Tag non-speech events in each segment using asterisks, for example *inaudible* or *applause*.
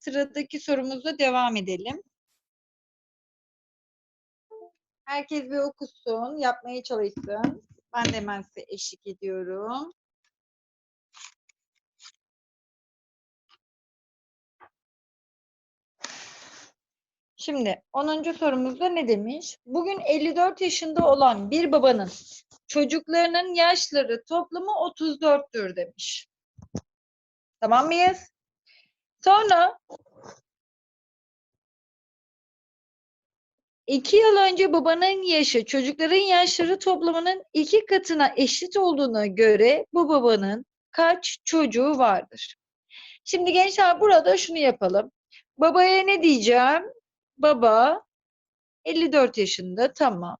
sıradaki sorumuzla devam edelim. Herkes bir okusun, yapmaya çalışsın. Ben de hemen size eşlik ediyorum. Şimdi 10. sorumuzda ne demiş? Bugün 54 yaşında olan bir babanın çocuklarının yaşları toplamı 34'tür demiş. Tamam mıyız? Sonra iki yıl önce babanın yaşı çocukların yaşları toplamının iki katına eşit olduğuna göre bu babanın kaç çocuğu vardır? Şimdi gençler burada şunu yapalım. Babaya ne diyeceğim? Baba 54 yaşında tamam.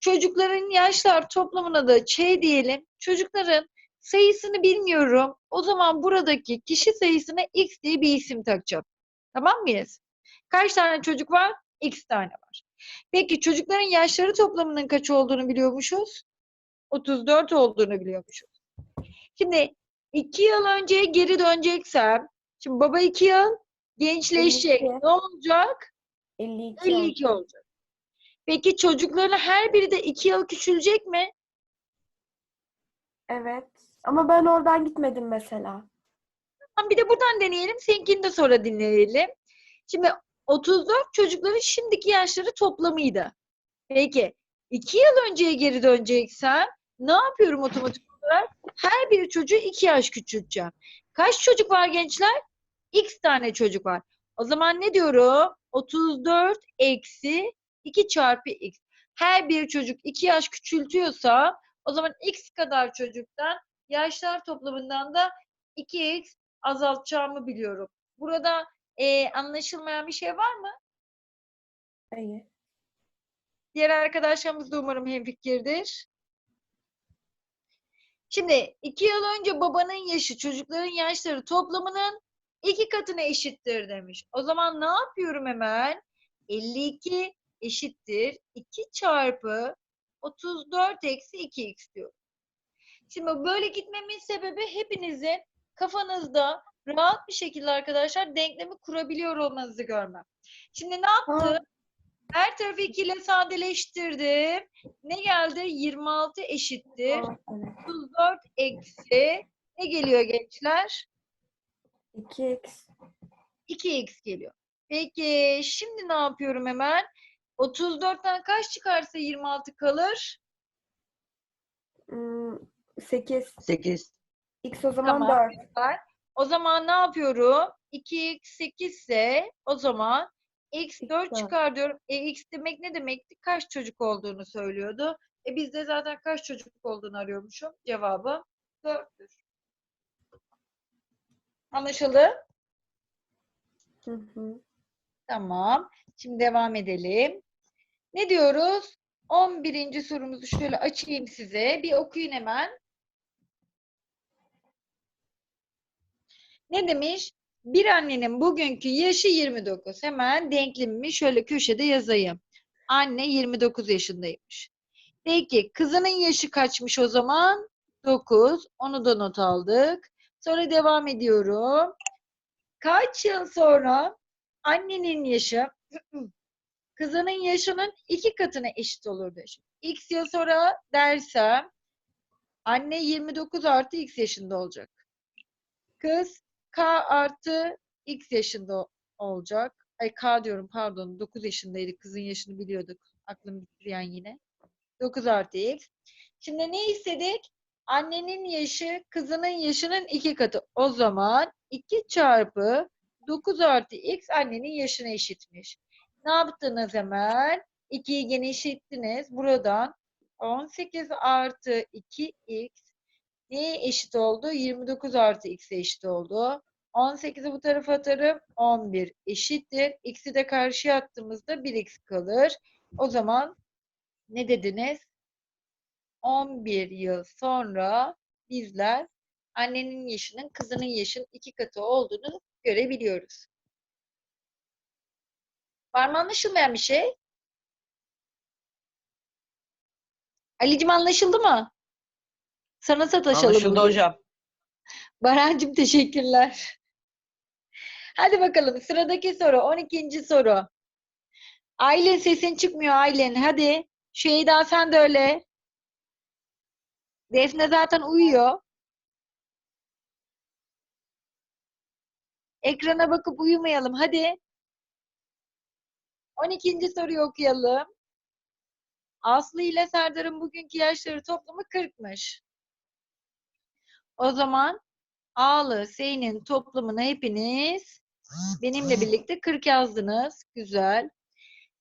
Çocukların yaşlar toplamına da Ç diyelim. Çocukların sayısını bilmiyorum. O zaman buradaki kişi sayısına X diye bir isim takacağım. Tamam mıyız? Kaç tane çocuk var? X tane var. Peki çocukların yaşları toplamının kaç olduğunu biliyormuşuz? 34 olduğunu biliyormuşuz. Şimdi iki yıl önceye geri döneceksem, şimdi baba iki yıl gençleşecek. 52. Ne olacak? 52. 52 olacak. Peki çocukların her biri de iki yıl küçülecek mi? Evet. Ama ben oradan gitmedim mesela. Tamam, bir de buradan deneyelim. Seninkini de sonra dinleyelim. Şimdi 34 çocukların şimdiki yaşları toplamıydı. Peki iki yıl önceye geri döneceksem ne yapıyorum otomatik olarak? Her bir çocuğu iki yaş küçülteceğim. Kaç çocuk var gençler? X tane çocuk var. O zaman ne diyorum? 34 eksi 2 çarpı X. Her bir çocuk 2 yaş küçültüyorsa o zaman X kadar çocuktan yaşlar toplamından da 2X azaltacağımı biliyorum. Burada eee, anlaşılmayan bir şey var mı? Hayır. Diğer arkadaşlarımız da umarım hemfikirdir. Şimdi iki yıl önce babanın yaşı çocukların yaşları toplamının iki katına eşittir demiş. O zaman ne yapıyorum hemen? 52 eşittir 2 çarpı 34 eksi 2x diyorum. Şimdi böyle gitmemin sebebi hepinizin kafanızda rahat bir şekilde arkadaşlar denklemi kurabiliyor olmanızı görmem. Şimdi ne yaptım? Her tarafı 2 ile sadeleştirdim. Ne geldi? 26 eşittir. Aa, evet. 34 eksi ne geliyor gençler? 2x. 2x geliyor. Peki şimdi ne yapıyorum hemen? 34'ten kaç çıkarsa 26 kalır? Hmm, 8. 8. X o zaman Tamam. 4. Süper. O zaman ne yapıyorum? 2x 8 ise o zaman x 4 dört. çıkar diyorum. E, x demek ne demekti? Kaç çocuk olduğunu söylüyordu. E biz de zaten kaç çocuk olduğunu arıyormuşum. Cevabı 4'tür. Anlaşıldı? Hı hı. Tamam. Şimdi devam edelim. Ne diyoruz? 11. sorumuzu şöyle açayım size. Bir okuyun hemen. Ne demiş? Bir annenin bugünkü yaşı 29. Hemen denklemimi şöyle köşede yazayım. Anne 29 yaşındaymış. Peki kızının yaşı kaçmış o zaman? 9. Onu da not aldık. Sonra devam ediyorum. Kaç yıl sonra annenin yaşı *clears throat* kızının yaşının iki katına eşit olur demiş. X yıl sonra dersem anne 29 artı X yaşında olacak. Kız K artı X yaşında olacak. Ay K diyorum pardon 9 yaşındaydı. Kızın yaşını biliyorduk. Aklım yani yine. 9 artı X. Şimdi ne istedik? Annenin yaşı kızının yaşının iki katı. O zaman 2 çarpı 9 artı X annenin yaşına eşitmiş. Ne yaptınız hemen? 2'yi genişlettiniz. Buradan 18 artı 2x neye eşit oldu? 29 artı x'e eşit oldu. 18'i bu tarafa atarım. 11 eşittir. X'i de karşıya attığımızda 1x kalır. O zaman ne dediniz? 11 yıl sonra bizler annenin yaşının kızının yaşının iki katı olduğunu görebiliyoruz. Var mı anlaşılmayan bir şey? Ali'cim anlaşıldı mı? Sana sataşalım. Anlaşıldı bugün. hocam. Barancığım teşekkürler. Hadi bakalım sıradaki soru 12. soru. Aylin sesin çıkmıyor Aylin. Hadi. Şeyda sen de öyle. Defne zaten uyuyor. Ekrana bakıp uyumayalım. Hadi. 12. soruyu okuyalım. Aslı ile Serdar'ın bugünkü yaşları toplamı 40'mış. O zaman A'lı S'nin toplamını hepiniz benimle birlikte 40 yazdınız. Güzel.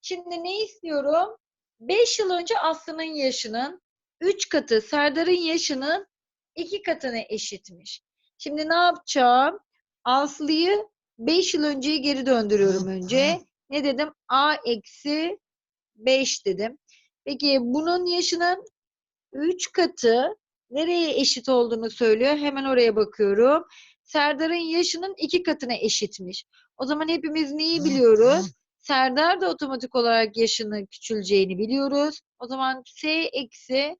Şimdi ne istiyorum? 5 yıl önce Aslı'nın yaşının 3 katı Serdar'ın yaşının 2 katına eşitmiş. Şimdi ne yapacağım? Aslı'yı 5 yıl önceye geri döndürüyorum önce. Ne dedim? A eksi 5 dedim. Peki bunun yaşının 3 katı nereye eşit olduğunu söylüyor. Hemen oraya bakıyorum. Serdar'ın yaşının 2 katına eşitmiş. O zaman hepimiz neyi biliyoruz? Serdar da otomatik olarak yaşını küçüleceğini biliyoruz. O zaman S eksi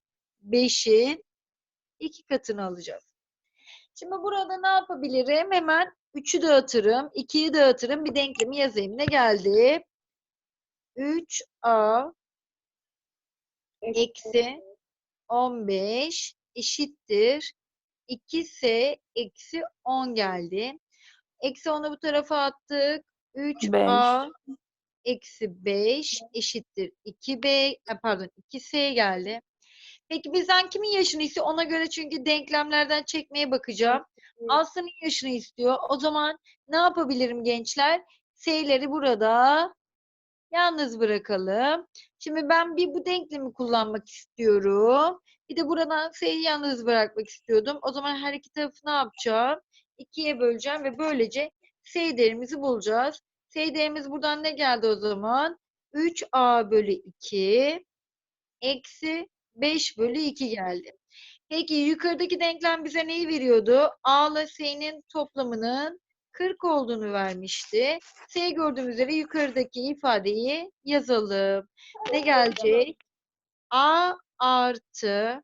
5'in 2 katını alacağız. Şimdi burada ne yapabilirim? Hemen 3'ü dağıtırım, 2'yi dağıtırım. Bir denklemi yazayım. Ne geldi? 3A eksi 15 eşittir 2S eksi 10 geldi. Eksi 10'u bu tarafa attık. 3A eksi 5 eşittir 2B ha, pardon 2S geldi. Peki bizden kimin yaşını istiyor? Ona göre çünkü denklemlerden çekmeye bakacağım. Aslı'nın yaşını istiyor. O zaman ne yapabilirim gençler? S'leri burada yalnız bırakalım. Şimdi ben bir bu denklemi kullanmak istiyorum. Bir de buradan S'yi yalnız bırakmak istiyordum. O zaman her iki tarafı ne yapacağım? İkiye böleceğim ve böylece S değerimizi bulacağız. S değerimiz buradan ne geldi o zaman? 3A bölü 2 eksi 5 bölü 2 geldi. Peki yukarıdaki denklem bize neyi veriyordu? A ile S'nin toplamının 40 olduğunu vermişti. S gördüğümüz üzere yukarıdaki ifadeyi yazalım. Ne gelecek? A artı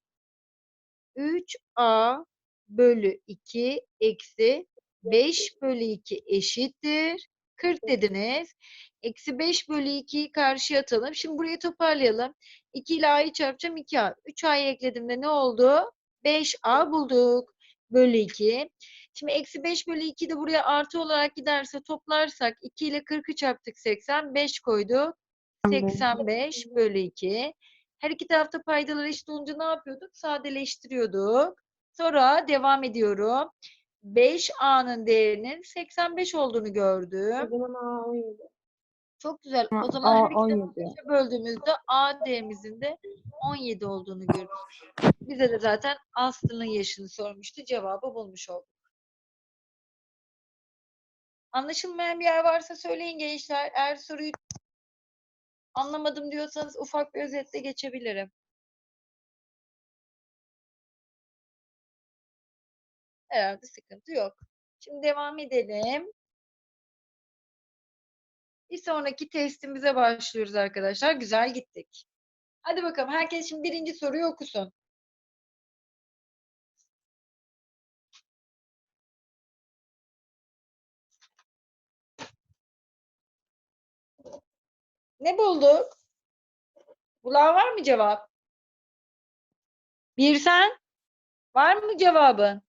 3A bölü 2 eksi 5 bölü 2 eşittir. 40 dediniz. Eksi 5 bölü 2'yi karşıya atalım. Şimdi burayı toparlayalım. 2 ile A'yı çarpacağım 2A. 3A'yı eklediğimde ne oldu? 5A bulduk. Bölü 2. Şimdi eksi 5 bölü 2 de buraya artı olarak giderse toplarsak 2 ile 40'ı çarptık 80. 5 koyduk. 85 bölü 2. Her iki tarafta paydalar eşit olunca ne yapıyorduk? Sadeleştiriyorduk. Sonra devam ediyorum. 5A'nın değerinin 85 olduğunu gördüm. O zaman A 17. Çok güzel. O zaman A her iki tarafı 17. beşe böldüğümüzde A değerimizin de 17 olduğunu görürüz. Bize de zaten Aslı'nın yaşını sormuştu. Cevabı bulmuş olduk. Anlaşılmayan bir yer varsa söyleyin gençler. Eğer soruyu anlamadım diyorsanız ufak bir özetle geçebilirim. Herhalde sıkıntı yok. Şimdi devam edelim. Bir sonraki testimize başlıyoruz arkadaşlar. Güzel gittik. Hadi bakalım. Herkes şimdi birinci soruyu okusun. Ne bulduk? Bulan var mı cevap? Bir sen? Var mı cevabın?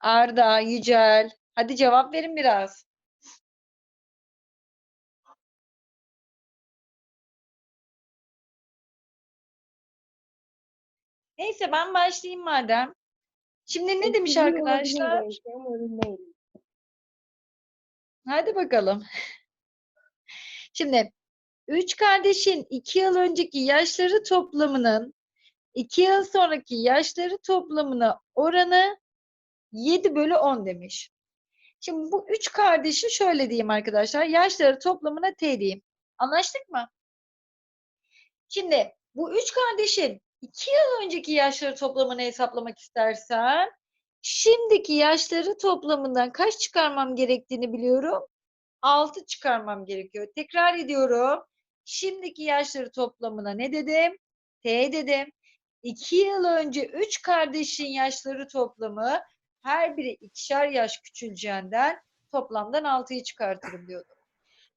Arda, Yücel. Hadi cevap verin biraz. Neyse ben başlayayım madem. Şimdi ne demiş arkadaşlar? Hadi bakalım. Şimdi üç kardeşin iki yıl önceki yaşları toplamının iki yıl sonraki yaşları toplamına oranı 7 bölü 10 demiş. Şimdi bu üç kardeşi şöyle diyeyim arkadaşlar. Yaşları toplamına T diyeyim. Anlaştık mı? Şimdi bu üç kardeşin iki yıl önceki yaşları toplamını hesaplamak istersen şimdiki yaşları toplamından kaç çıkarmam gerektiğini biliyorum. 6 çıkarmam gerekiyor. Tekrar ediyorum. Şimdiki yaşları toplamına ne dedim? T dedim. 2 yıl önce 3 kardeşin yaşları toplamı her biri ikişer yaş küçüleceğinden toplamdan 6'yı çıkartırım diyordu.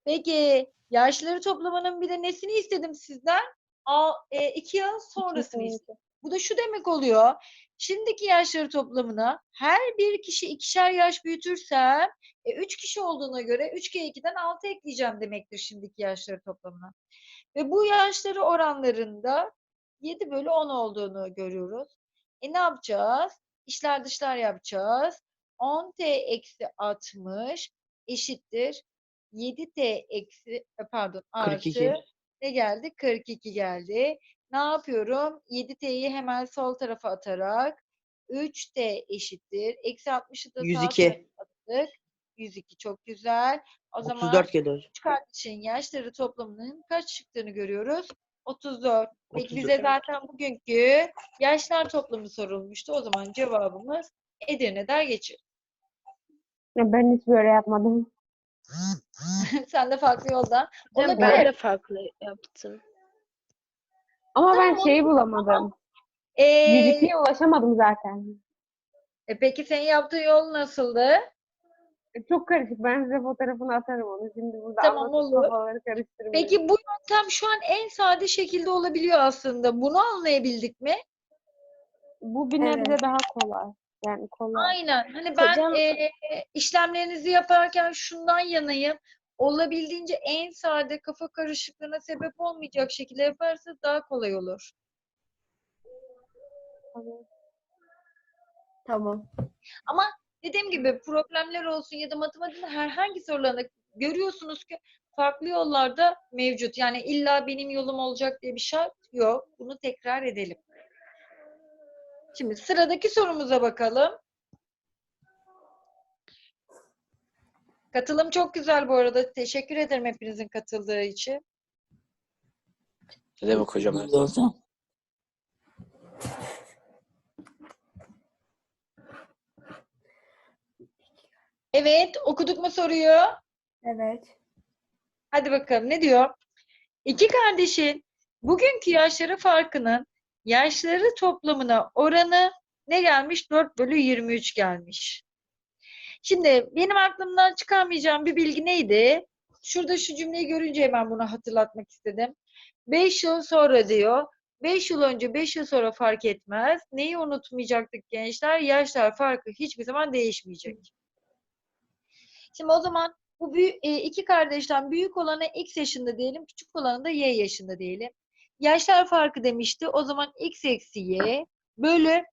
Peki yaşları toplamanın bir de nesini istedim sizden? 2 yıl sonrasını İki istedim. Bu da şu demek oluyor. Şimdiki yaşları toplamına her bir kişi ikişer yaş büyütürsem e, 3 kişi olduğuna göre 3 kere 2'den 6 ekleyeceğim demektir şimdiki yaşları toplamına. Ve bu yaşları oranlarında 7 bölü 10 olduğunu görüyoruz. E ne yapacağız? İşler dışlar yapacağız. 10t eksi 60 eşittir. 7t eksi e, pardon artı 42. ne geldi? 42 geldi. Ne yapıyorum? 7t'yi hemen sol tarafa atarak 3t eşittir. Eksi 60'ı da sağ 102. tarafa attık. 102 çok güzel. O zaman 34 geliyor. üç kardeşin yaşları toplamının kaç çıktığını görüyoruz? 34. Peki 34. bize zaten bugünkü yaşlar toplamı sorulmuştu. O zaman cevabımız Edirne der geçir. Ya Ben hiç böyle yapmadım. *laughs* Sen de farklı yoldan. Ben, Olabilir. ben de farklı yaptım. Ama ben şeyi bulamadım. Ee, 102'ye ulaşamadım zaten. e, peki senin yaptığın yol nasıldı? E, Çok karışık. Ben size fotoğrafını atarım onu. Şimdi burada Tamam, anlatıp olur. kafaları karıştırmayayım. Peki bu yöntem şu an en sade şekilde olabiliyor aslında. Bunu anlayabildik mi? Bu bir nebze Evet. daha kolay. Yani kolay. Aynen. Hani ben Hocam- e, işlemlerinizi yaparken şundan yanayım. Olabildiğince en sade kafa karışıklığına sebep olmayacak şekilde yaparsanız daha kolay olur. Tamam. Ama dediğim gibi problemler olsun ya da matematikte herhangi sorularında görüyorsunuz ki farklı yollarda mevcut. Yani illa benim yolum olacak diye bir şart yok. Bunu tekrar edelim. Şimdi sıradaki sorumuza bakalım. Katılım çok güzel bu arada. Teşekkür ederim hepinizin katıldığı için. Ne demek hocam? hocam. Evet, okuduk mu soruyu? Evet. Hadi bakalım ne diyor? İki kardeşin bugünkü yaşları farkının yaşları toplamına oranı ne gelmiş? 4 bölü 23 gelmiş. Şimdi benim aklımdan çıkarmayacağım bir bilgi neydi? Şurada şu cümleyi görünce hemen bunu hatırlatmak istedim. 5 yıl sonra diyor. 5 yıl önce 5 yıl sonra fark etmez. Neyi unutmayacaktık gençler? Yaşlar farkı hiçbir zaman değişmeyecek. Şimdi o zaman bu büyü- e, iki kardeşten büyük olana x yaşında diyelim, küçük olana da y yaşında diyelim. Yaşlar farkı demişti. O zaman x eksi y bölü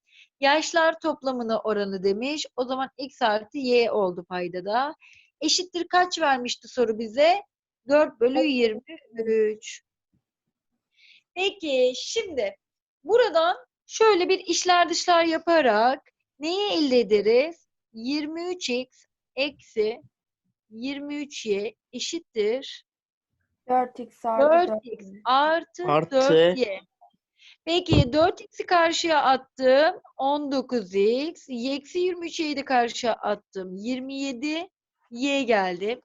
yaşlar toplamına oranı demiş. O zaman x artı y oldu paydada. Eşittir kaç vermişti soru bize? 4 bölü 23. Peki şimdi buradan şöyle bir işler dışlar yaparak neyi elde ederiz? 23x eksi 23y eşittir 4x artı 4x artı, Artı. 4y. Peki 4x'i karşıya attım. 19x. y Eksi 23y'yi de karşıya attım. 27 y geldi.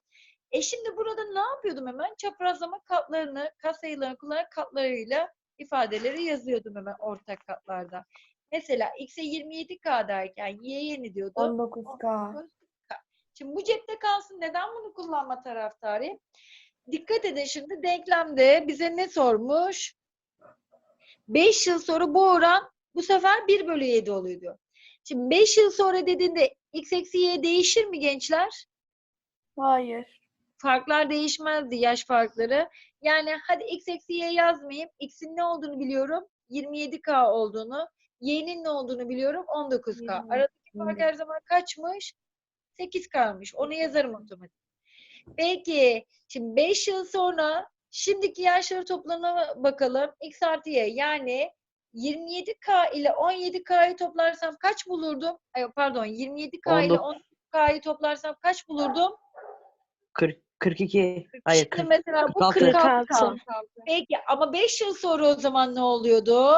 E şimdi burada ne yapıyordum hemen? Çaprazlama katlarını, katsayılarını kullanarak katlarıyla ifadeleri yazıyordum hemen ortak katlarda. Mesela x'e 27k derken y'ye ne diyordum? 19k. Şimdi bu cepte kalsın. Neden bunu kullanma taraftarıyım? Dikkat edin şimdi denklemde bize ne sormuş? 5 yıl sonra bu oran bu sefer 1 bölü 7 oluyor diyor. Şimdi 5 yıl sonra dediğinde x eksi y değişir mi gençler? Hayır. Farklar değişmezdi yaş farkları. Yani hadi x eksi y yazmayayım. X'in ne olduğunu biliyorum. 27k olduğunu. Y'nin ne olduğunu biliyorum. 19k. Yirmi. Aradaki fark her zaman kaçmış? 8 kalmış. Onu yazarım otomatik. Peki şimdi 5 yıl sonra şimdiki yaşları toplamına bakalım. X artı Y yani 27K ile 17K'yı toplarsam kaç bulurdum? Ay, pardon 27K ile 17K'yı toplarsam kaç bulurdum? 40, 42. Hayır Şimdi 40. mesela bu 46. 46K. Peki ama 5 yıl sonra o zaman ne oluyordu?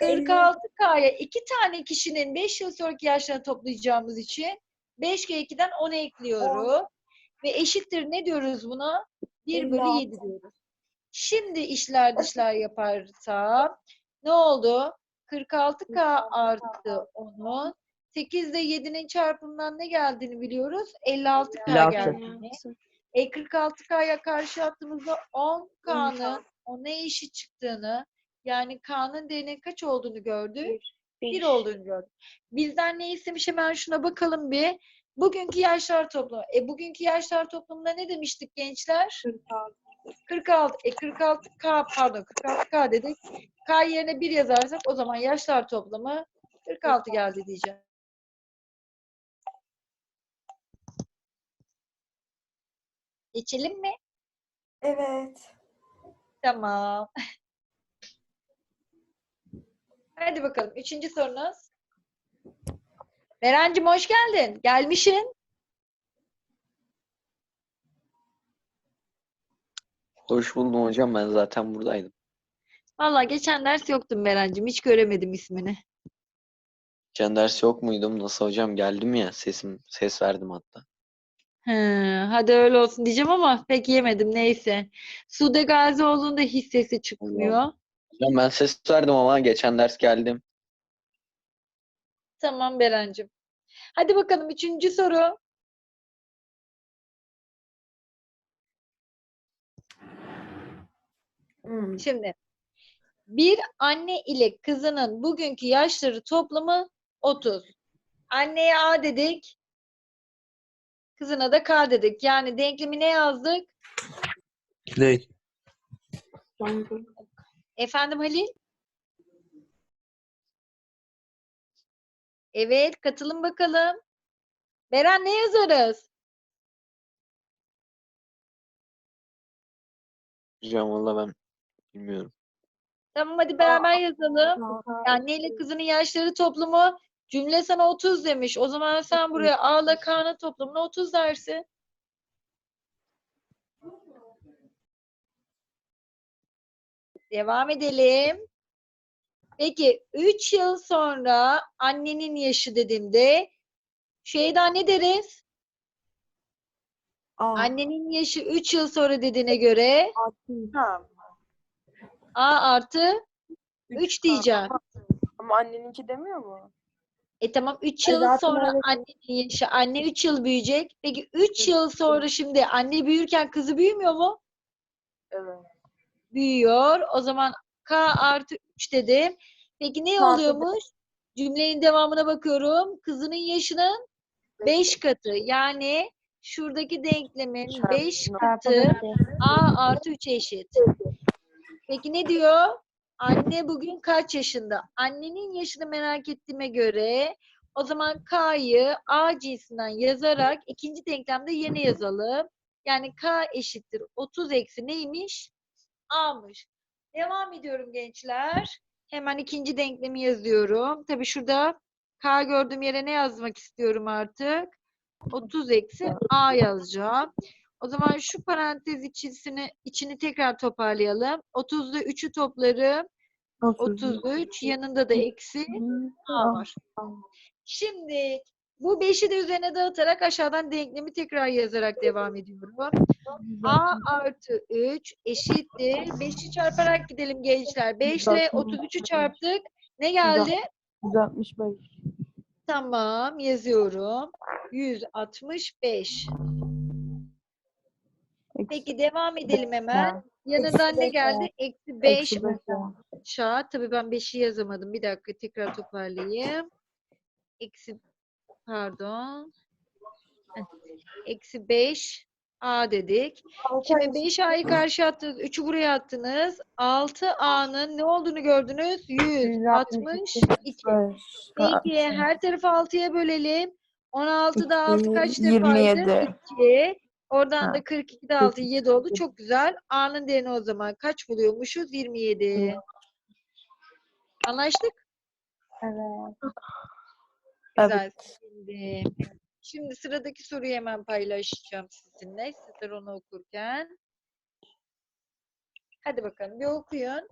46K'ya iki tane kişinin 5 yıl sonraki yaşlarını toplayacağımız için 5 kere 2'den 10'a ekliyoruz. Ve eşittir ne diyoruz buna? 1 bölü 7 diyoruz. Şimdi işler dışlar yaparsam ne oldu? 46K artı 10'un 8 ile 7'nin çarpımından ne geldiğini biliyoruz. 56K 56. geldiğini. E 46K'ya karşı attığımızda 10K'nın ona eşit çıktığını yani K'nın değerinin kaç olduğunu gördük. 1 olduğunu gördük. Bizden ne istemiş hemen şuna bakalım bir. Bugünkü yaşlar toplumu. E bugünkü yaşlar toplumunda ne demiştik gençler? 46. E 46K pardon 46K dedik. K yerine 1 yazarsak o zaman yaşlar toplamı 46 geldi diyeceğim. Geçelim mi? Evet. Tamam. *laughs* Hadi bakalım. Üçüncü sorunuz. Berencim hoş geldin. Gelmişsin. Hoş buldum hocam. Ben zaten buradaydım. Vallahi geçen ders yoktun Berencim. Hiç göremedim ismini. Geçen ders yok muydum? Nasıl hocam? Geldim ya. Sesim, ses verdim hatta. He, hadi öyle olsun diyeceğim ama pek yemedim. Neyse. Sude Gazioğlu'nun da hiç sesi çıkmıyor. Hocam ben ses verdim ama geçen ders geldim. Tamam Berencim. Hadi bakalım üçüncü soru. Hmm. Şimdi bir anne ile kızının bugünkü yaşları toplamı 30. Anneye A dedik. Kızına da K dedik. Yani denklemi ne yazdık? Ne? Efendim Halil? Evet, katılın bakalım. Beren ne yazarız? Hocam valla ben bilmiyorum. Tamam hadi beraber yazalım. Yani ile kızının yaşları toplamı cümle sana 30 demiş. O zaman sen buraya A ile K'nın toplamına 30 dersin. Devam edelim. Peki 3 yıl sonra annenin yaşı dediğimde şeyden ne deriz? Aa, Annenin yaşı 3 yıl sonra dediğine göre Ha, A artı 3 diyeceğim. ama anneninki demiyor mu? E tamam 3 E yıl zaten sonra öyle. annenin yaşı anne 3 yıl büyüyecek. Peki 3 yıl sonra şimdi anne büyürken kızı büyümüyor mu? Evet. Büyüyor. O zaman K artı 3 dedim. Peki ne oluyormuş? Cümlenin devamına bakıyorum. Kızının yaşının 5 katı. Yani şuradaki denklemin Çarpı 5 nokta. katı A artı 3 eşit. Peki ne diyor? Anne bugün kaç yaşında? Annenin yaşını merak ettiğime göre o zaman K'yı A cinsinden yazarak ikinci denklemde yerine yazalım. Yani K eşittir 30 eksi neymiş? A'mış. Devam ediyorum gençler. Hemen ikinci denklemi yazıyorum. Tabii şurada K gördüğüm yere ne yazmak istiyorum artık? 30 eksi A yazacağım. O zaman şu parantez içisini, içini tekrar toparlayalım. 30'da 3'ü toplarım. 33. Yanında da eksi A var. Şimdi bu 5'i de üzerine dağıtarak aşağıdan denklemi tekrar yazarak devam ediyorum. A artı 3 eşittir. 5'i çarparak gidelim gençler. 5 ile 33'ü çarptık. Ne geldi? 165. Tamam yazıyorum. 165. Peki devam edelim hemen. Yanından ne geldi? Eksi 5 Eksi beş ya. aşağı. Tabii ben 5'i yazamadım. Bir dakika tekrar toparlayayım. Eksi pardon. Eksi 5 A dedik. Şimdi 5 A'yı karşı attınız. 3'ü buraya attınız. 6 A'nın ne olduğunu gördünüz? 162. Peki her tarafı 6'ya bölelim. 16'da 6 kaç defaydı? 27. 2. Oradan Ha. da 42'de 6 7 oldu. Çok güzel. A'nın değerini o zaman kaç buluyormuşuz? 27. Anlaştık? Evet. Güzel. Şimdi, şimdi sıradaki soruyu hemen paylaşacağım sizinle. Sizler onu okurken. Hadi bakalım bir okuyun.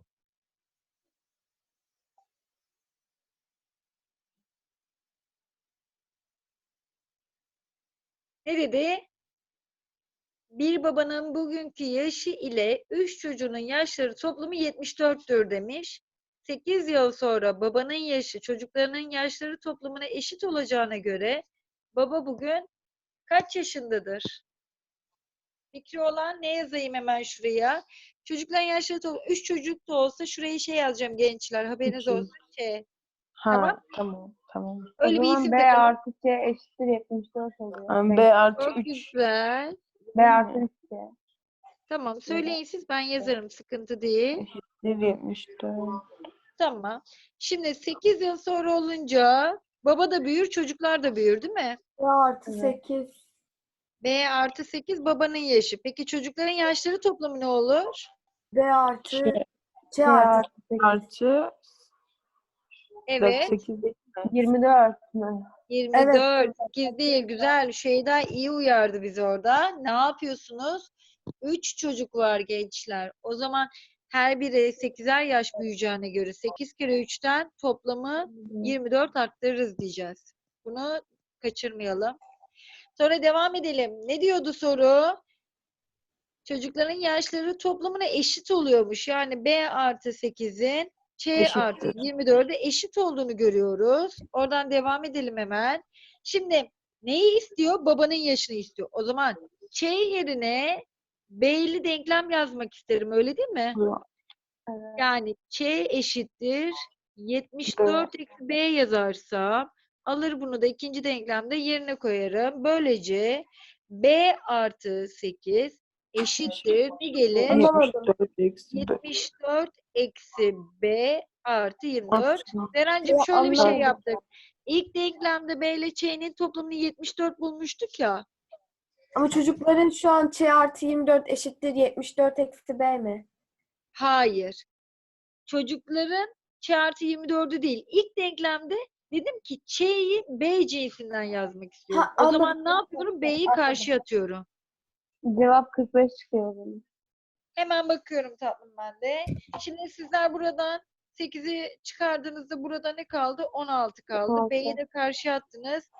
Ne dedi? Bir babanın bugünkü yaşı ile üç çocuğunun yaşları toplamı 74'tür demiş. 8 yıl sonra babanın yaşı çocuklarının yaşları toplamına eşit olacağına göre baba bugün kaç yaşındadır? Fikri olan ne yazayım hemen şuraya? Çocukların yaşları toplam 3 çocuk da olsa şuraya şey yazacağım gençler haberiniz İki. olsun. Şey. Ha Tamam. tamam tamam. Öyle o bir isim B takalım. artı C eşittir 74 oluyor. B, artı Çok 3. güzel. B artı 3 C. Tamam söyleyin siz ben yazarım sıkıntı değil. 74. Tamam. Şimdi 8 yıl sonra olunca baba da büyür çocuklar da büyür değil mi? B artı Evet. 8. B artı 8 babanın yaşı. Peki çocukların yaşları toplamı ne olur? B artı Şey, C C artı. artı 8. Artı Evet. 8 değil mi? 24 mü? 24. 8 değil. Güzel. Şeyda iyi uyardı bizi orada. Ne yapıyorsunuz? 3 çocuk var gençler. O zaman her biri 8'er yaş büyüyeceğine göre 8 kere 3'ten toplamı 24 arttırırız diyeceğiz. Bunu kaçırmayalım. Sonra devam edelim. Ne diyordu soru? Çocukların yaşları toplamına eşit oluyormuş. Yani B artı 8'in Ç artı Eşittir. 24'e eşit olduğunu görüyoruz. Oradan devam edelim hemen. Şimdi neyi istiyor? Babanın yaşını istiyor. O zaman Ç yerine B'li denklem yazmak isterim. Öyle değil mi? Evet. Yani Ç eşittir 74 eksi B yazarsam alır bunu da ikinci denklemde yerine koyarım. Böylece B artı 8 eşittir ne gelir? Anlamadım. 74 eksi B. 74 eksi B artı 24. Artı. Zerencim Ya şöyle bir şey yaptık. İlk denklemde B ile Ç'nin toplamını 74 bulmuştuk ya. Ama çocukların şu an Ç artı 24 eşittir 74 eksi B mi? Hayır. Çocukların Ç artı 24'ü değil. İlk denklemde dedim ki Ç'yi B cinsinden yazmak istiyorum. Ha, o zaman anladım. ne yapıyorum? B'yi karşıya atıyorum. Cevap 45 çıkıyor o zaman. Hemen bakıyorum tatlım ben de. Şimdi sizler buradan 8'i çıkardığınızda burada ne kaldı? 16 kaldı. 16. B'yi de karşıya attınız.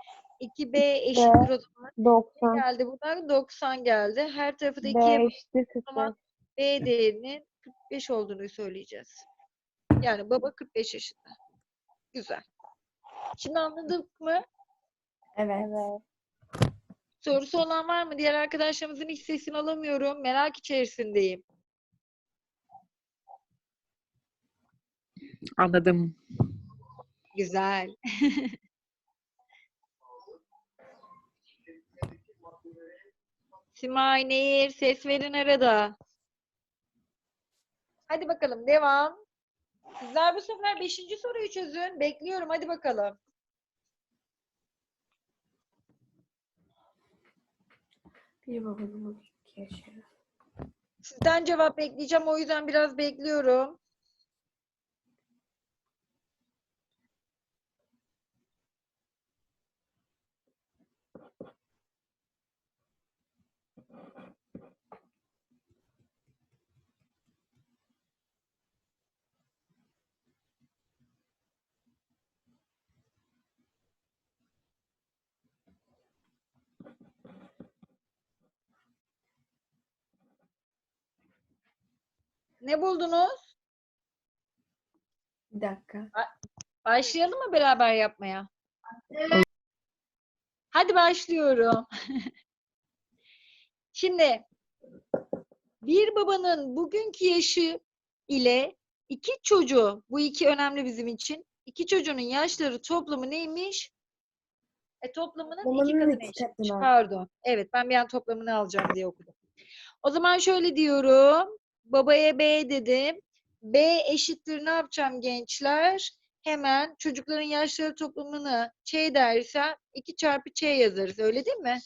2B eşittir o zaman. Ne 90. geldi buradan? 90 geldi. Her tarafı da B 2'ye eşittir 45. zaman B değerinin 45 olduğunu söyleyeceğiz. Yani baba 45 yaşında. Güzel. Şimdi anladık mı? Evet. Evet. Sorusu olan var mı? Diğer arkadaşlarımızın hiç sesini alamıyorum. Merak içerisindeyim. Anladım. Güzel. *laughs* Simay, Nehir, ses verin arada. Hadi bakalım devam. Sizler bu sefer beşinci soruyu çözün. Bekliyorum. Hadi bakalım. Bir yaşı. Sizden cevap bekleyeceğim. O yüzden biraz bekliyorum. Ne buldunuz? Bir dakika. Başlayalım mı beraber yapmaya? Hadi başlıyorum. *laughs* Şimdi bir babanın bugünkü yaşı ile iki çocuğu, bu iki önemli bizim için. iki çocuğunun yaşları toplamı neymiş? E toplamının iki Toplamının katına iki eşitmiş. Pardon. Evet ben bir an toplamını alacağım diye okudum. O zaman şöyle diyorum. Babaya B dedim. B eşittir ne yapacağım gençler? Hemen çocukların yaşları toplamını Ç dersem 2 çarpı Ç yazarız. Öyle değil mi?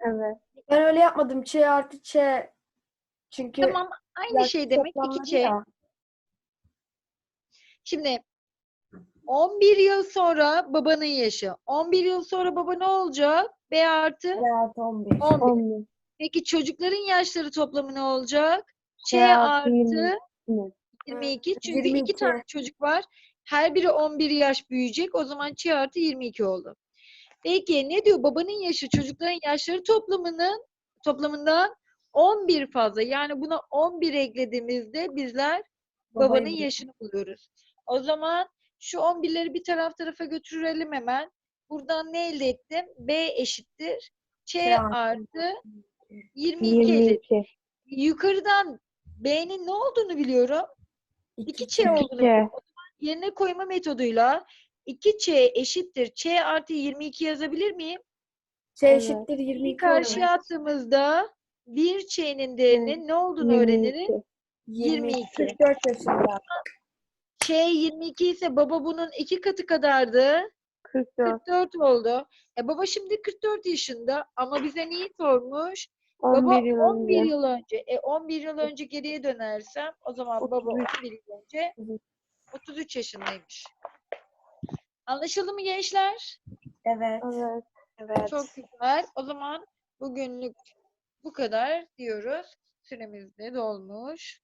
Evet. Ben öyle yapmadım. Ç artı Ç. Çünkü Tamam. Aynı şey demek. 2 toplamları Ç. ya. Şimdi 11 yıl sonra babanın yaşı. 11 yıl sonra baba ne olacak? B artı B artı 11. 11. 11. Peki çocukların yaşları toplamı ne olacak? Ç Ç artı artı 22. 22. Evet, Çünkü iki 22. tane çocuk var. Her biri 11 yaş büyüyecek. O zaman Ç artı 22 oldu. Peki ne diyor? Babanın yaşı çocukların yaşları toplamının toplamından 11 fazla. Yani buna 11 eklediğimizde bizler babanın Babayı- yaşını buluyoruz. O zaman şu 11'leri bir taraf tarafa götürelim hemen. Buradan ne elde ettim? B eşittir. Ç artı 22 elde 22. Yukarıdan B'nin ne olduğunu biliyorum. 2Ç İki. olduğunu biliyorum. Yerine koyma metoduyla 2Ç eşittir. Ç artı 22 yazabilir miyim? Ç eşittir 22 Karşıya attığımızda bir Ç'nin değerinin ne olduğunu öğreniriz. 22. 22. 44 yaşında. Ç 22 ise baba bunun iki katı kadardı. 44. 44 oldu. E baba şimdi 44 yaşında ama bize neyi sormuş? Baba 11 yıl 11 önce. yıl önce. E 11 yıl önce geriye dönersem o zaman baba 33. 11 yıl önce Evet. 33 yaşındaymış. Anlaşıldı mı gençler? Evet. Evet. Evet. Çok güzel. O zaman bugünlük bu kadar diyoruz. Süremiz de dolmuş.